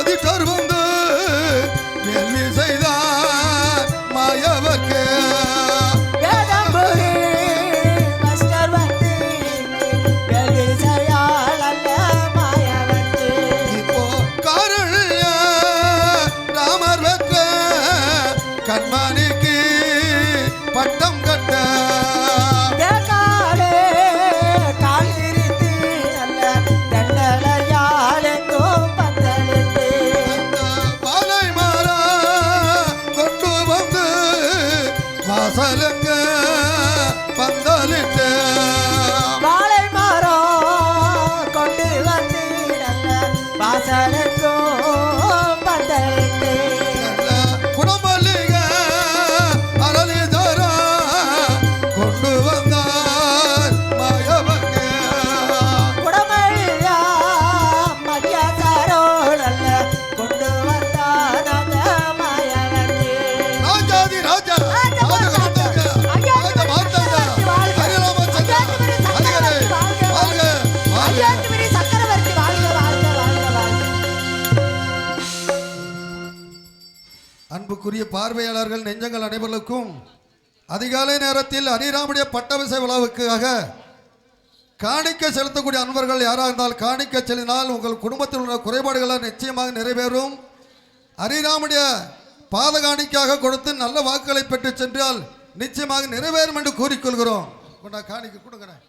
மதிக்கர் வந்து வேள்வி செய்தார் மாயவர்க்கு கர்மா அன்புக்குரிய பார்வையாளர்கள் நெஞ்சங்கள் அனைவருக்கும் அதிகாலை நேரத்தில் ஹரிராமுடைய பட்டவிசை விழாவுக்காக காணிக்க செலுத்தக்கூடிய அன்பர்கள் யாராக இருந்தால் காணிக்க செலுத்தினால் உங்கள் குடும்பத்தில் உள்ள குறைபாடுகளை நிச்சயமாக நிறைவேறும். ஹரிராமுடைய பாதகாணிக்காக கொடுத்து நல்ல வாக்குகளை பெற்று சென்றால் நிச்சயமாக நிறைவேறும் என்று கூறிக்கொள்கிறோம். கொண்டா காணிக்க கொடுக்குறேன்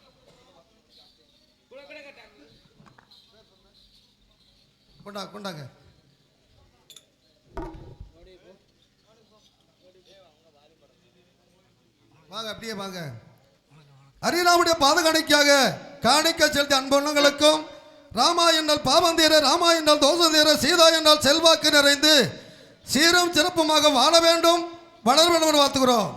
கொண்டா கொண்டாங்க. வாங்க அப்படியே வாங்க. ஹரிராமுடைய பாதகாணிக்காக காணிக்க செலுத்திய அன்புள்ளங்களுக்கும் ராமா என்றால் பாவம் தீர ராமா என்றால் தோஷம் தீர சீதா என்றால் செல்வாக்கு நிறைந்து சீரும் சிறப்புமாக வாழ வேண்டும். வளர வேண்டும் என்று வாழ்த்துகிறோம்.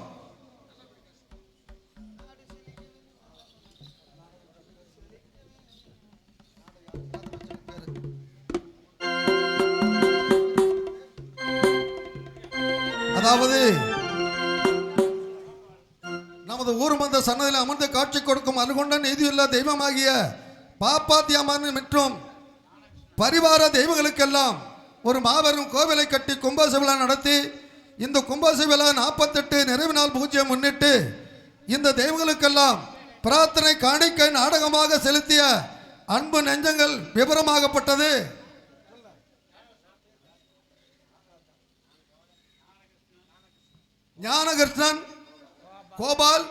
அதாவது நமது ஊர் மந்த சன்னதியில் அமர்ந்து காட்சி கொடுக்கும் அனுகொண்ட நீதியுள்ள தெய்வமாகிய பாப்பாத்தியமான மற்றும் பரிவார தெய்வங்களுக்கெல்லாம் ஒரு மாபெரும் கோவிலை கட்டி கும்பாச விழா நடத்தி இந்த கும்பாச விழா நாற்பத்தெட்டு நிறைவு நாள் பூஜ்ஜியம் முன்னிட்டு இந்த தெய்வங்களுக்கெல்லாம் பிரார்த்தனை காணிக்கை நாடகமாக செலுத்திய அன்பு நெஞ்சங்கள் விபரமாகப்பட்டது. ஞானகிருஷ்ணன் கோபால்